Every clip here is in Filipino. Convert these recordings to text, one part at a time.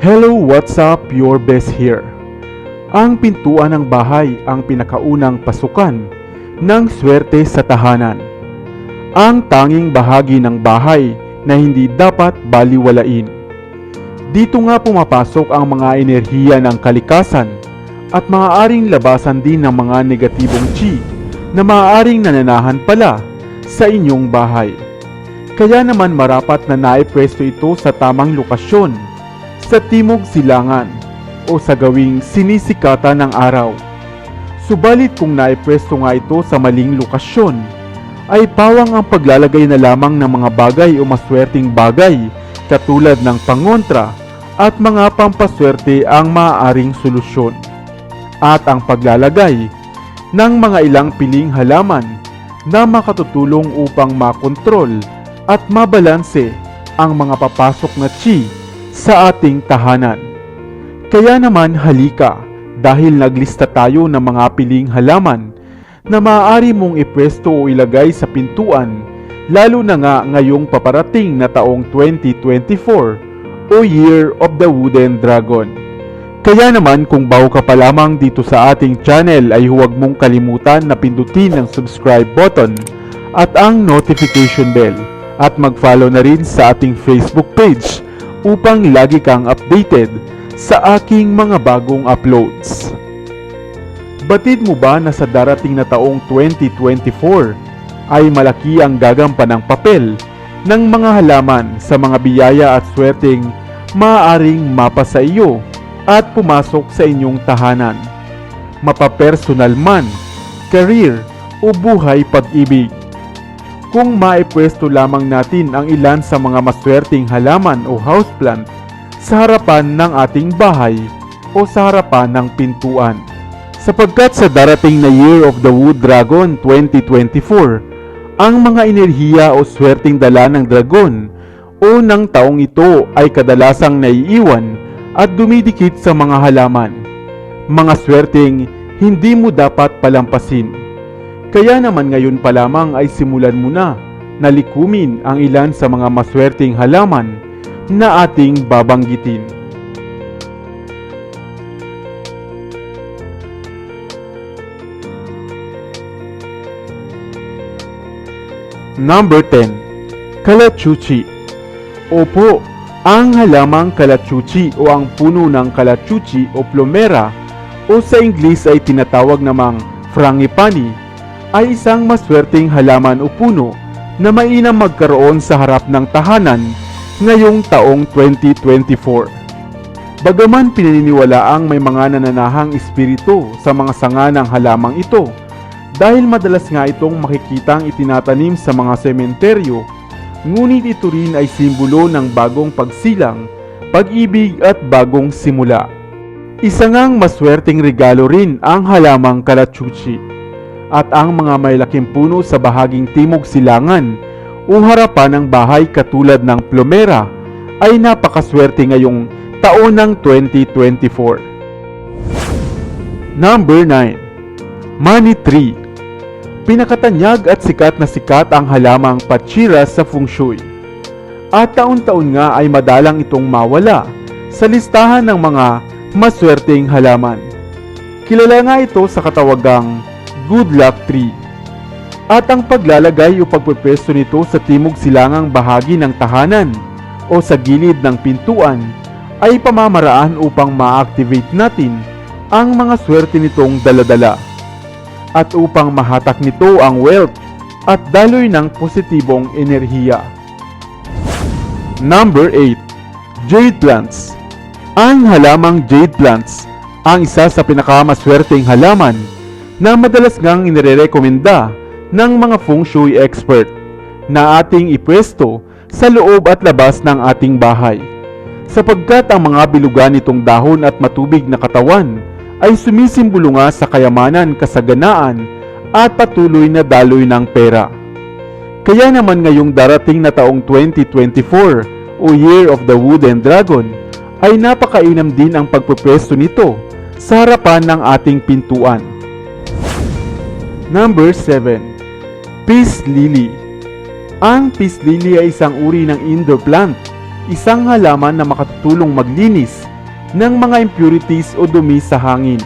Hello, what's up? Your best here. Ang pintuan ng bahay ang pinakaunang pasukan ng swerte sa tahanan. Ang tanging bahagi ng bahay na hindi dapat baliwalain. Dito nga pumapasok ang mga enerhiya ng kalikasan at maaaring labasan din ng mga negatibong chi na maaaring nananahan pala sa inyong bahay. Kaya naman marapat na naipwesto ito sa tamang lokasyon, sa timog silangan o sa gawing sinisikata ng araw. Subalit kung naipwesto nga ito sa maling lokasyon, ay pawang ang paglalagay na lamang ng mga bagay o maswerteng bagay katulad ng pangontra at mga pampaswerte ang maaaring solusyon. At ang paglalagay ng mga ilang piling halaman na makatutulong upang makontrol at mabalanse ang mga papasok na chi sa ating tahanan. Kaya naman halika dahil naglista tayo ng mga piling halaman na maaari mong ipwesto o ilagay sa pintuan lalo na nga ngayong paparating na taong 2024 o Year of the Wooden Dragon. Kaya naman kung bago ka pa lamang dito sa ating channel ay huwag mong kalimutan na pindutin ang subscribe button at ang notification bell at mag-follow na rin sa ating Facebook page upang lagi kang updated sa aking mga bagong uploads. Batid mo ba na sa darating na taong 2024 ay malaki ang gagampan ng papel ng mga halaman sa mga biyaya at swerteng maaaring mapa sa iyo at pumasok sa inyong tahanan. Mapapersonal man, career o buhay pag-ibig. Kung maipwesto lamang natin ang ilan sa mga maswerteng halaman o houseplant sa harapan ng ating bahay o sa harapan ng pintuan. Sapagkat sa darating na Year of the Wood Dragon 2024, ang mga enerhiya o swerteng dala ng dragon o ng taong ito ay kadalasang naiiwan at dumidikit sa mga halaman. Mga swerteng hindi mo dapat palampasin. Kaya naman ngayon pa lamang ay simulan mo na na likumin ang ilan sa mga maswerteng halaman na ating babanggitin. Number 10. Kalachuchi Opo, ang halamang kalachuchi o ang puno ng kalachuchi o plumera o sa Ingles ay tinatawag namang frangipani ay isang maswerteng halaman o puno na mainam magkaroon sa harap ng tahanan ngayong taong 2024. Bagaman pinaniniwalaang may mga nananahang espiritu sa mga sanga ng halamang ito dahil madalas nga itong makikitang itinatanim sa mga sementeryo ngunit ito rin ay simbolo ng bagong pagsilang, pag-ibig at bagong simula. Isa ngang maswerteng regalo rin ang halamang kalachuchi at ang mga may laking puno sa bahaging timog silangan o harapan ng bahay katulad ng plumera ay napakaswerte ngayong taon ng 2024. Number 9. Money Tree Pinakatanyag at sikat na sikat ang halamang pachira sa feng shui. At taon-taon nga ay madalang itong mawala sa listahan ng mga maswerteng halaman. Kilala nga ito sa katawagang good luck tree. At ang paglalagay o pagpepwesto nito sa timog silangang bahagi ng tahanan o sa gilid ng pintuan ay pamamaraan upang ma-activate natin ang mga swerte nitong daladala at upang mahatak nito ang wealth at daloy ng positibong enerhiya. Number 8. Jade Plants Ang halamang jade plants ang isa sa pinakamaswerteng halaman na madalas ngang inirekomenda ng mga feng shui expert na ating ipwesto sa loob at labas ng ating bahay. Sapagkat ang mga bilugan nitong dahon at matubig na katawan ay sumisimbolo nga sa kayamanan, kasaganaan at patuloy na daloy ng pera. Kaya naman ngayong darating na taong 2024 o Year of the Wooden Dragon ay napakainam din ang pagpupwesto nito sa harapan ng ating pintuan. Number 7. Peace Lily Ang peace lily ay isang uri ng indoor plant, isang halaman na makatutulong maglinis ng mga impurities o dumi sa hangin.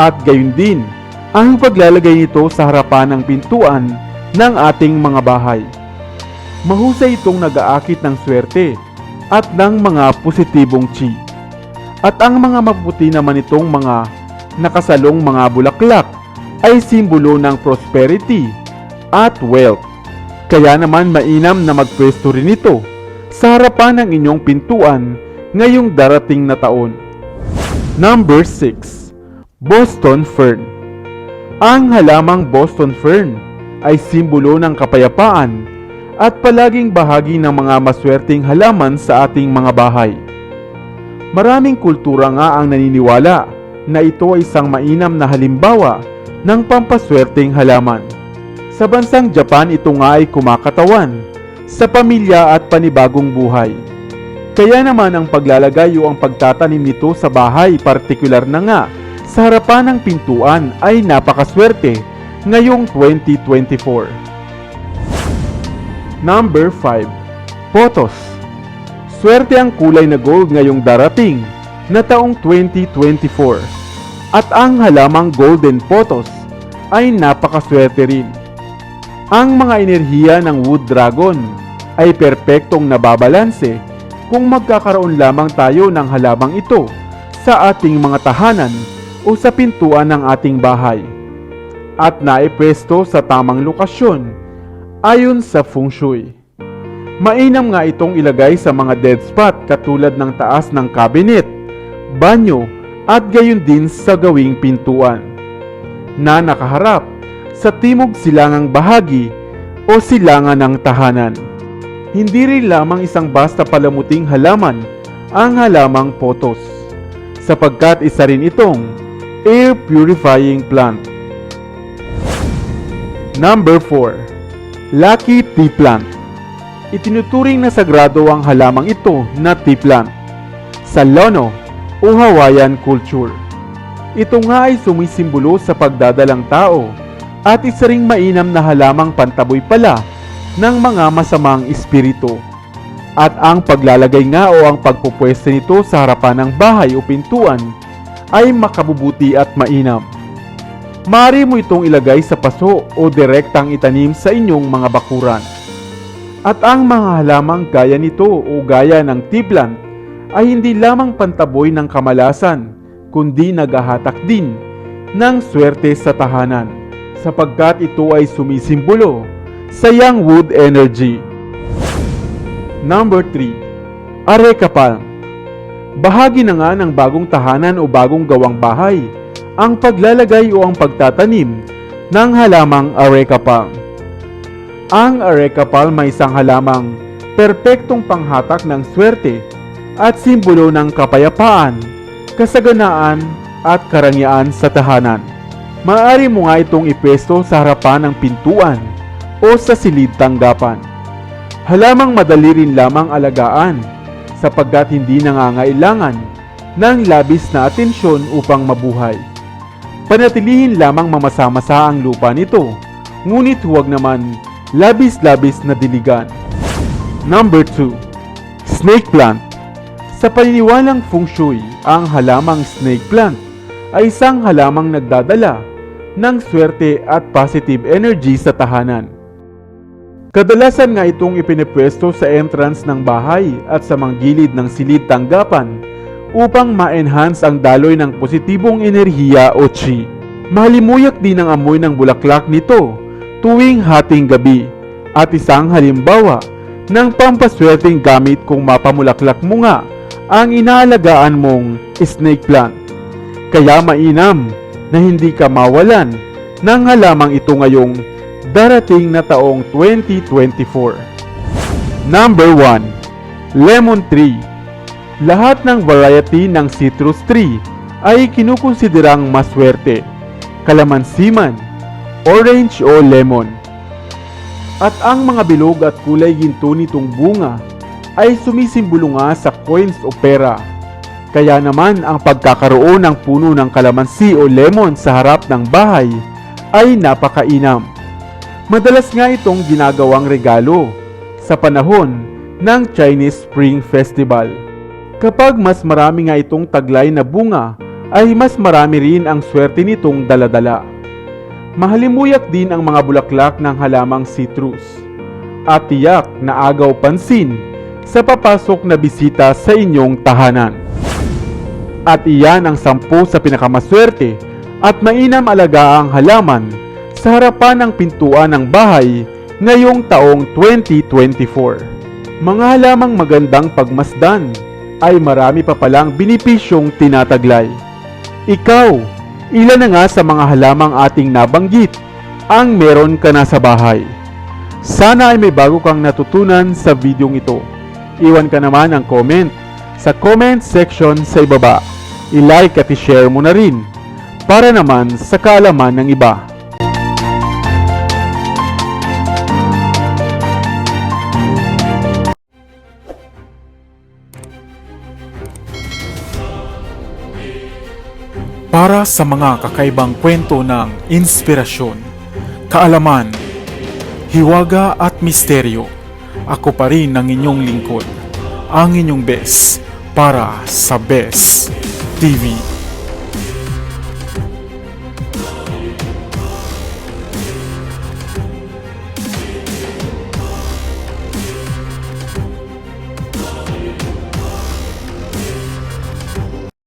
At gayon din, ang paglalagay nito sa harapan ng pintuan ng ating mga bahay. Mahusay itong nag-aakit ng swerte at ng mga positibong chi. At ang mga maputi naman itong mga nakasalong mga bulaklak ay simbolo ng prosperity at wealth. Kaya naman mainam na magpwesto rin ito sa harapan ng inyong pintuan ngayong darating na taon. Number 6. Boston Fern Ang halamang Boston Fern ay simbolo ng kapayapaan at palaging bahagi ng mga maswerteng halaman sa ating mga bahay. Maraming kultura nga ang naniniwala na ito ay isang mainam na halimbawa ng pampaswerteng halaman. Sa bansang Japan ito nga ay kumakatawan sa pamilya at panibagong buhay. Kaya naman ang paglalagay o ang pagtatanim nito sa bahay partikular na nga sa harapan ng pintuan ay napakaswerte ngayong 2024. Number 5. Potos Swerte ang kulay na gold ngayong darating na taong 2024. At ang halamang golden potos ay napakaswerte rin. Ang mga enerhiya ng wood dragon ay perpektong nababalanse kung magkakaroon lamang tayo ng halamang ito sa ating mga tahanan o sa pintuan ng ating bahay at naipwesto sa tamang lokasyon ayon sa feng shui. Mainam nga itong ilagay sa mga dead spot katulad ng taas ng cabinet, banyo at gayon din sa gawing pintuan na nakaharap sa timog silangang bahagi o silangan ng tahanan. Hindi rin lamang isang basta palamuting halaman ang halamang potos sapagkat isa rin itong air purifying plant. Number 4. Lucky Tea Plant Itinuturing na sagrado ang halamang ito na tea plant sa Lono o Hawaiian culture. Ito nga ay sumisimbolo sa pagdadalang tao at isa ring mainam na halamang pantaboy pala ng mga masamang espiritu. At ang paglalagay nga o ang pagpupwesto nito sa harapan ng bahay o pintuan ay makabubuti at mainam. Maaari mo itong ilagay sa paso o direktang itanim sa inyong mga bakuran. At ang mga halamang gaya nito o gaya ng tea plant ay hindi lamang pantaboy ng kamalasan, kundi naghahatak din ng swerte sa tahanan, sapagkat ito ay sumisimbolo sa young wood energy. Number 3. Areca Palm Bahagi na nga ng bagong tahanan o bagong gawang bahay ang paglalagay o ang pagtatanim ng halamang Areca Palm. Ang Areca Palm ay isang halamang perpektong panghatak ng swerte at simbolo ng kapayapaan, kasaganaan at karangyaan sa tahanan. Maaari mo nga itong ipwesto sa harapan ng pintuan o sa silid tanggapan. Halamang madali rin lamang alagaan sapagkat hindi nangangailangan ng labis na atensyon upang mabuhay. Panatilihin lamang mamasa-masa ang lupa nito, ngunit huwag naman labis-labis na diligan. Number 2. Snake Plant Sa paniniwalang feng shui, ang halamang snake plant ay isang halamang nagdadala ng swerte at positive energy sa tahanan. Kadalasan nga itong ipinipwesto sa entrance ng bahay at sa mga gilid ng silid tanggapan upang ma-enhance ang daloy ng positibong enerhiya o chi. Mahalimuyak din ang amoy ng bulaklak nito tuwing hating gabi at isang halimbawa ng pampaswerteng gamit kung mapamulaklak mo nga ang inaalagaan mong snake plant. Kaya mainam na hindi ka mawalan ng halamang ito ngayong darating na taong 2024. Number 1. Lemon Tree Lahat ng variety ng citrus tree ay kinukonsiderang maswerte, kalamansi man, orange o lemon. At ang mga bilog at kulay ginto nitong bunga ay sumisimbolo nga sa coins o pera. Kaya naman ang pagkakaroon ng puno ng kalamansi o lemon sa harap ng bahay ay napakainam. Madalas nga itong ginagawang regalo sa panahon ng Chinese Spring Festival. Kapag mas marami nga itong taglay na bunga, ay mas marami rin ang swerte nitong daladala. Mahalimuyak din ang mga bulaklak ng halamang citrus. At tiyak na agaw pansin sa papasok na bisita sa inyong tahanan. At iyan ang sampu sa pinakamaswerte at mainam alaga ang halaman sa harapan ng pintuan ng bahay ngayong taong 2024. Mga halamang magandang pagmasdan ay marami pa palang binipisyong tinataglay. Ikaw, ilan na nga sa mga halamang ating nabanggit ang meron ka na sa bahay? Sana ay may bago kang natutunan sa videong ito. Iwan ka naman ang comment sa comment section sa ibaba. I-like at i-share mo na rin para naman sa kaalaman ng iba. para sa mga kakaibang kwento ng inspirasyon, kaalaman, hiwaga at misteryo. Ako pa rin ang inyong lingkod, ang inyong best para sa Best TV